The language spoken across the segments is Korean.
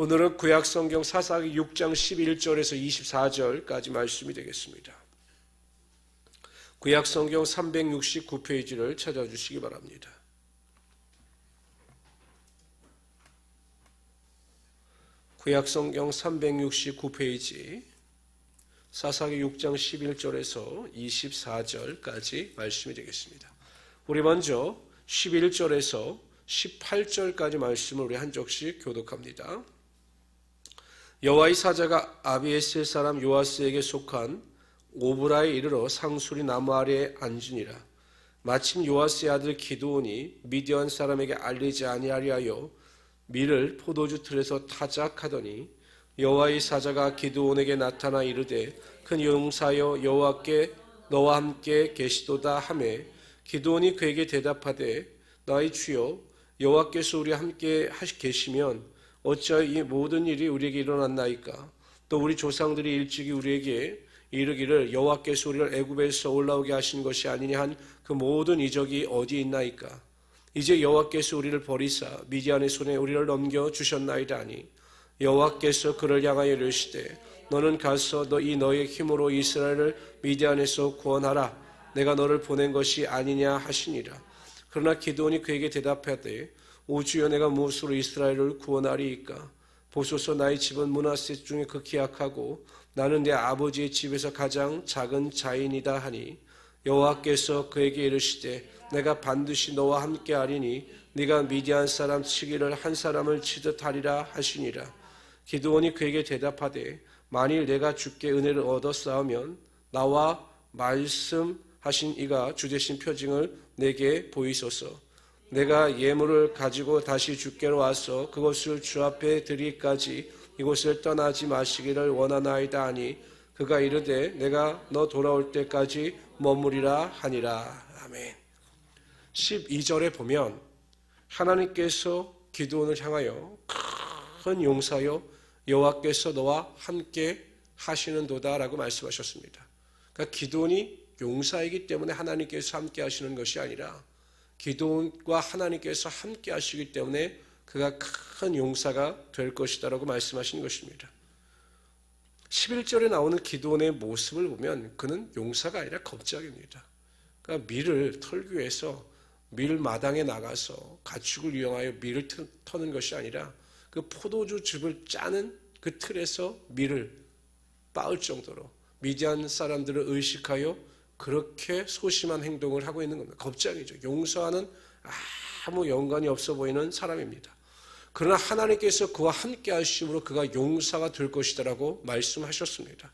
오늘은 구약 성경 사사기 6장 11절에서 24절까지 말씀이 되겠습니다. 구약 성경 369페이지를 찾아주시기 바랍니다. 구약 성경 369페이지 사사기 6장 11절에서 24절까지 말씀이 되겠습니다. 우리 먼저 11절에서 18절까지 말씀을 우리 한 적씩 교독합니다. 여호와의 사자가 아비에셀 사람 요아스에게 속한 오브라에 이르러 상수리 나무 아래에 앉으니라. 마침 요아스의 아들 기드온이 미디안 사람에게 알리지 아니하리하여 밀을 포도주 틀에서 타작하더니 여호와의 사자가 기드온에게 나타나 이르되 큰 용사여 여호와께 너와 함께 계시도다 하매 기드온이 그에게 대답하되 나의 주여 여호와께서 우리 함께 계시면 어찌하여 이 모든 일이 우리에게 일어났나이까? 또 우리 조상들이 일찍이 우리에게 이르기를 여호와께서 우리를 애굽에서 올라오게 하신 것이 아니냐 한그 모든 이적이 어디 있나이까? 이제 여호와께서 우리를 버리사 미디안의 손에 우리를 넘겨 주셨나이다 하니. 여호와께서 그를 향하여 이르시되 너는 가서 너 이 너의 힘으로 이스라엘을 미디안에서 구원하라. 내가 너를 보낸 것이 아니냐 하시니라. 그러나 기드온이 그에게 대답하되 오주여 내가 무엇으로 이스라엘을 구원하리이까? 보소서 나의 집은 문하세 중에 극히 약하고 나는 내 아버지의 집에서 가장 작은 자인이다 하니 여호와께서 그에게 이르시되 내가 반드시 너와 함께 하리니 네가 미디안 사람 치기를 한 사람을 치듯 하리라 하시니라. 기드온이 그에게 대답하되 만일 내가 주께 은혜를 얻어 싸우면 나와 말씀하신 이가 주되신 표징을 내게 보이소서 내가 예물을 가지고 다시 주께로 와서 그것을 주 앞에 드리기까지 이곳을 떠나지 마시기를 원하나이다 하니 그가 이르되 내가 너 돌아올 때까지 머무리라 하니라 아멘 12절에 보면 하나님께서 기도원을 향하여 큰 용사여 여호와께서 너와 함께 하시는도다라고 말씀하셨습니다. 그러니까 기도원이 용사이기 때문에 하나님께서 함께 하시는 것이 아니라 기도원과 하나님께서 함께 하시기 때문에 그가 큰 용사가 될 것이다라고 말씀하시는 것입니다. 11절에 나오는 기도원의 모습을 보면 그는 용사가 아니라 겁작입니다. 그러니까 밀을 털기 위해서 밀 마당에 나가서 가축을 이용하여 밀을 터는 것이 아니라 그 포도주 즙을 짜는 그 틀에서 밀을 빻을 정도로 미디안 사람들을 의식하여 그렇게 소심한 행동을 하고 있는 겁니다. 겁장이죠. 용서하는 아무 연관이 없어 보이는 사람입니다. 그러나 하나님께서 그와 함께 하심으로 그가 용사가 될 것이다라고 말씀하셨습니다.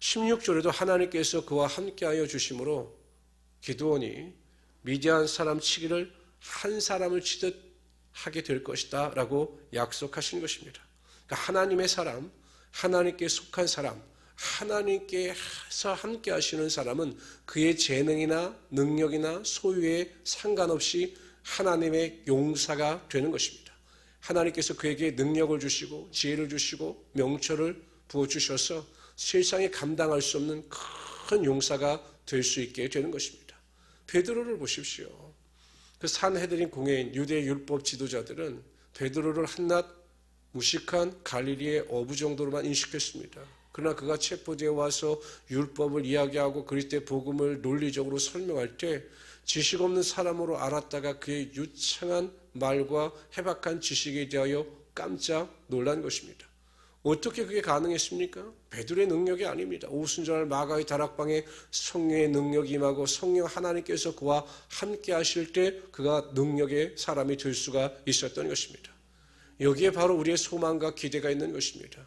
16절에도 하나님께서 그와 함께 하여 주심으로 기도원이 미디안 사람 치기를 한 사람을 치듯 하게 될 것이다 라고 약속하신 것입니다. 그러니까 하나님의 사람, 하나님께 속한 사람, 하나님께서 함께 하시는 사람은 그의 재능이나 능력이나 소유에 상관없이 하나님의 용사가 되는 것입니다. 하나님께서 그에게 능력을 주시고 지혜를 주시고 명철을 부어 주셔서 세상에 감당할 수 없는 큰 용사가 될 수 있게 되는 것입니다. 베드로를 보십시오. 그 산헤드린 공회인 유대 율법 지도자들은 베드로를 한낱 무식한 갈릴리의 어부 정도로만 인식했습니다. 그러나 그가 체포되어 와서 율법을 이야기하고 그리스도의 복음을 논리적으로 설명할 때 지식 없는 사람으로 알았다가 그의 유창한 말과 해박한 지식에 대하여 깜짝 놀란 것입니다. 어떻게 그게 가능했습니까? 베드로의 능력이 아닙니다. 오순절 마가의 다락방에 성령의 능력이 임하고 성령 하나님께서 그와 함께 하실 때 그가 능력의 사람이 될 수가 있었던 것입니다. 여기에 바로 우리의 소망과 기대가 있는 것입니다.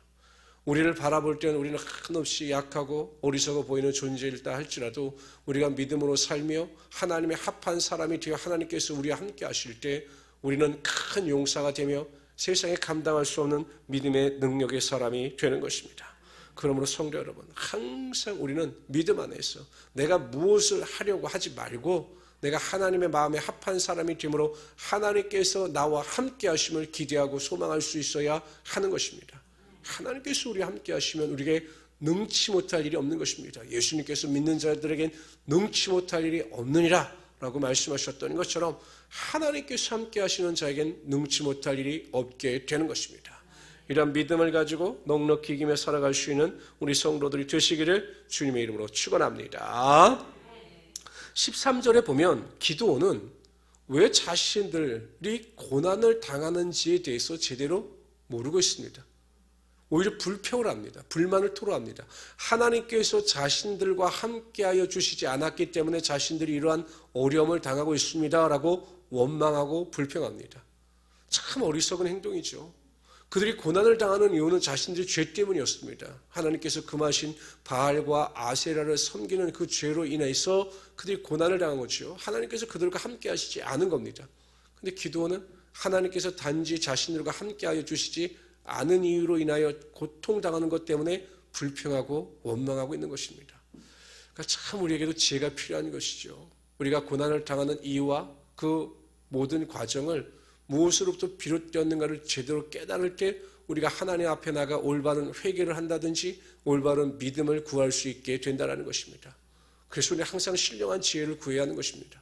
우리를 바라볼 때는 우리는 한없이 약하고 어리석어 보이는 존재일다 할지라도 우리가 믿음으로 살며 하나님의 합한 사람이 되어 하나님께서 우리와 함께 하실 때 우리는 큰 용사가 되며 세상에 감당할 수 없는 믿음의 능력의 사람이 되는 것입니다. 그러므로 성도 여러분, 항상 우리는 믿음 안에서 내가 무엇을 하려고 하지 말고 내가 하나님의 마음에 합한 사람이 되므로 하나님께서 나와 함께 하심을 기대하고 소망할 수 있어야 하는 것입니다. 하나님께서 우리와 함께 하시면 우리에게 능치 못할 일이 없는 것입니다. 예수님께서 믿는 자들에겐 능치 못할 일이 없느니라 라고 말씀하셨던 것처럼 하나님께서 함께 하시는 자에겐 능치 못할 일이 없게 되는 것입니다. 이런 믿음을 가지고 넉넉히 이기며 살아갈 수 있는 우리 성도들이 되시기를 주님의 이름으로 축원합니다. 13절에 보면 기도원은 왜 자신들이 고난을 당하는지에 대해서 제대로 모르고 있습니다. 오히려 불평을 합니다. 불만을 토로합니다. 하나님께서 자신들과 함께하여 주시지 않았기 때문에 자신들이 이러한 어려움을 당하고 있습니다라고 원망하고 불평합니다. 참 어리석은 행동이죠. 그들이 고난을 당하는 이유는 자신들의 죄 때문이었습니다. 하나님께서 금하신 바알과 아세라를 섬기는 그 죄로 인해서 그들이 고난을 당한 거죠. 하나님께서 그들과 함께 하시지 않은 겁니다. 근데 기도는 하나님께서 단지 자신들과 함께 하여 주시지 않은 이유로 인하여 고통당하는 것 때문에 불평하고 원망하고 있는 것입니다. 그러니까 참 우리에게도 지혜가 필요한 것이죠. 우리가 고난을 당하는 이유와 그 모든 과정을 무엇으로부터 비롯되었는가를 제대로 깨달을 때 우리가 하나님 앞에 나가 올바른 회개를 한다든지 올바른 믿음을 구할 수 있게 된다는 것입니다. 그래서 우리 항상 신령한 지혜를 구해야 하는 것입니다.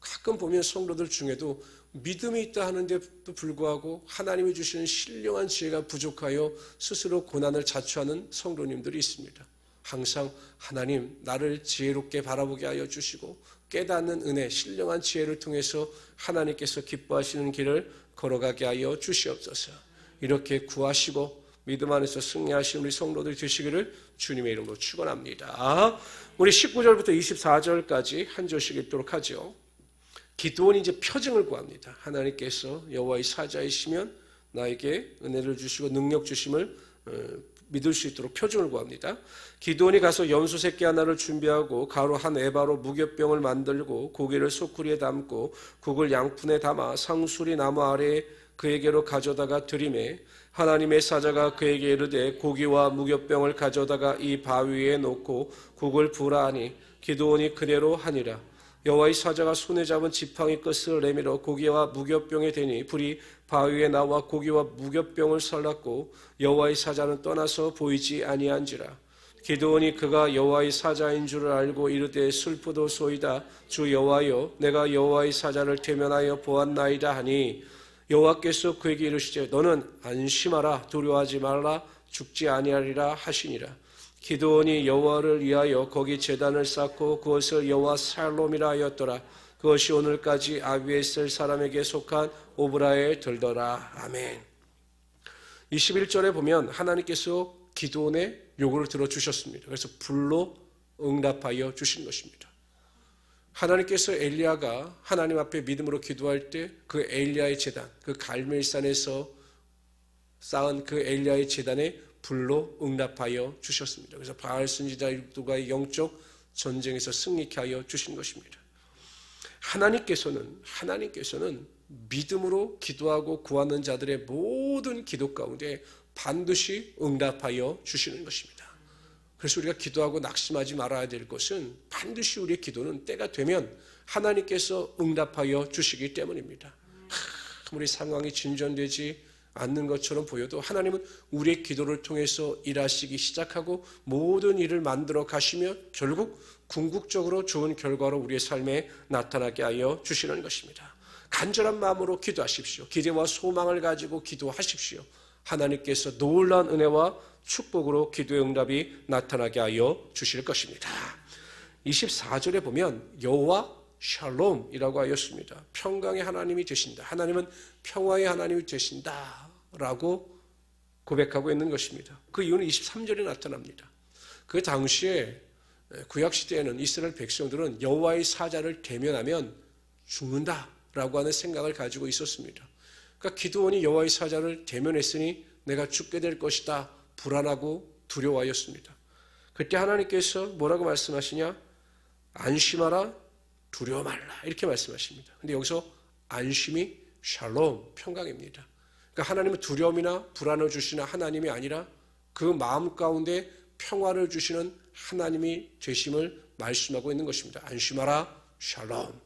가끔 보면 성도들 중에도 믿음이 있다 하는데도 불구하고 하나님이 주시는 신령한 지혜가 부족하여 스스로 고난을 자초하는 성도님들이 있습니다. 항상 하나님 나를 지혜롭게 바라보게 하여 주시고 깨닫는 은혜, 신령한 지혜를 통해서 하나님께서 기뻐하시는 길을 걸어가게 하여 주시옵소서. 이렇게 구하시고 믿음 안에서 승리하신 우리 성도들이 되시기를 주님의 이름으로 축원합니다. 우리 19절부터 24절까지 한 절씩 읽도록 하죠. 기도원이 이제 표징을 구합니다. 하나님께서 여호와의 사자이시면 나에게 은혜를 주시고 능력 주심을 어, 믿을 수 있도록 표징을 구합니다. 기도원이 가서 염소 새끼 하나를 준비하고 가루 한 에바로 무교병을 만들고 고기를 소쿠리에 담고 국을 양푼에 담아 상수리 나무 아래에 그에게로 가져다가 들이매 하나님의 사자가 그에게 이르되 고기와 무교병을 가져다가 이 바위에 놓고 국을 부라 하니 기도원이 그대로 하니라 여호와의 사자가 손에 잡은 지팡이 끝을 내밀어 고기와 무교병에 대니 불이 바위에 나와 고기와 무교병을 살랐고 여호와의 사자는 떠나서 보이지 아니한지라. 기드온이 그가 여호와의 사자인 줄을 알고 이르되 슬프도 소이다. 주 여호와여 내가 여호와의 사자를 대면하여 보았나이다 하니 여호와께서 그에게 이르시되 너는 안심하라 두려워하지 말라 죽지 아니하리라 하시니라 기드온이 여호와를 위하여 거기 제단을 쌓고 그것을 여호와 살롬이라 하였더라 그것이 오늘까지 아비에셀 사람에게 속한 오브라에 들더라 아멘 21절에 보면 하나님께서 기도원의 요구를 들어주셨습니다. 그래서 불로 응답하여 주신 것입니다. 하나님께서 엘리야가 하나님 앞에 믿음으로 기도할 때 그 엘리야의 재단, 그 갈멜산에서 쌓은 그 엘리야의 재단에 불로 응답하여 주셨습니다. 그래서 바알 선지자들과의 영적 전쟁에서 승리케 하여 주신 것입니다. 하나님께서는 하나님께서는 믿음으로 기도하고 구하는 자들의 모든 기도 가운데 반드시 응답하여 주시는 것입니다. 그래서 우리가 기도하고 낙심하지 말아야 될 것은 반드시 우리의 기도는 때가 되면 하나님께서 응답하여 주시기 때문입니다. 아무리 상황이 진전되지 않는 것처럼 보여도 하나님은 우리의 기도를 통해서 일하시기 시작하고 모든 일을 만들어 가시며 결국 궁극적으로 좋은 결과로 우리의 삶에 나타나게 하여 주시는 것입니다. 간절한 마음으로 기도하십시오. 기대와 소망을 가지고 기도하십시오. 하나님께서 놀라운 은혜와 축복으로 기도의 응답이 나타나게 하여 주실 것입니다. 24절에 보면 여호와 샬롬이라고 하였습니다. 평강의 하나님이 되신다. 하나님은 평화의 하나님이 되신다 라고 고백하고 있는 것입니다. 그 이유는 23절에 나타납니다. 그 당시에 구약 시대에는 이스라엘 백성들은 여호와의 사자를 대면하면 죽는다라고 하는 생각을 가지고 있었습니다. 그러니까 기도원이 여호와의 사자를 대면했으니 내가 죽게 될 것이다 불안하고 두려워하였습니다. 그때 하나님께서 뭐라고 말씀하시냐? 안심하라 두려워 말라 이렇게 말씀하십니다. 근데 여기서 안심이 샬롬 평강입니다. 그러니까 하나님은 두려움이나 불안을 주시는 하나님이 아니라 그 마음 가운데 평화를 주시는 하나님이 되심을 말씀하고 있는 것입니다. 안심하라 샬롬.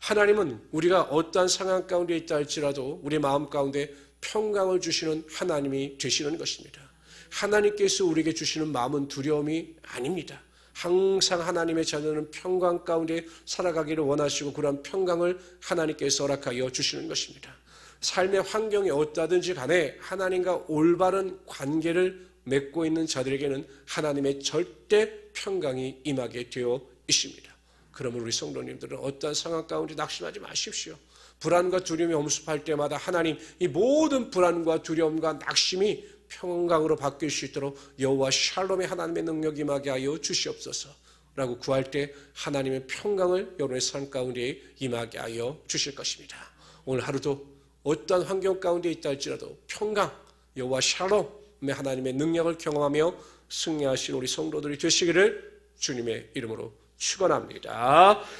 하나님은 우리가 어떠한 상황 가운데 있다 할지라도 우리 마음 가운데 평강을 주시는 하나님이 되시는 것입니다. 하나님께서 우리에게 주시는 마음은 두려움이 아닙니다. 항상 하나님의 자녀는 평강 가운데 살아가기를 원하시고 그러한 평강을 하나님께서 허락하여 주시는 것입니다. 삶의 환경이 어떠하든지 간에 하나님과 올바른 관계를 맺고 있는 자들에게는 하나님의 절대 평강이 임하게 되어 있습니다. 그러면 우리 성도님들은 어떠한 상황 가운데 낙심하지 마십시오. 불안과 두려움이 엄습할 때마다 하나님 이 모든 불안과 두려움과 낙심이 평강으로 바뀔 수 있도록 여호와 샬롬의 하나님의 능력이 임하게 하여 주시옵소서. 라고 구할 때 하나님의 평강을 여러분의 삶 가운데 임하게 하여 주실 것입니다. 오늘 하루도 어떠한 환경 가운데 있다 할지라도 평강, 여호와 샬롬의 하나님의 능력을 경험하며 승리하신 우리 성도들이 되시기를 주님의 이름으로 축원합니다.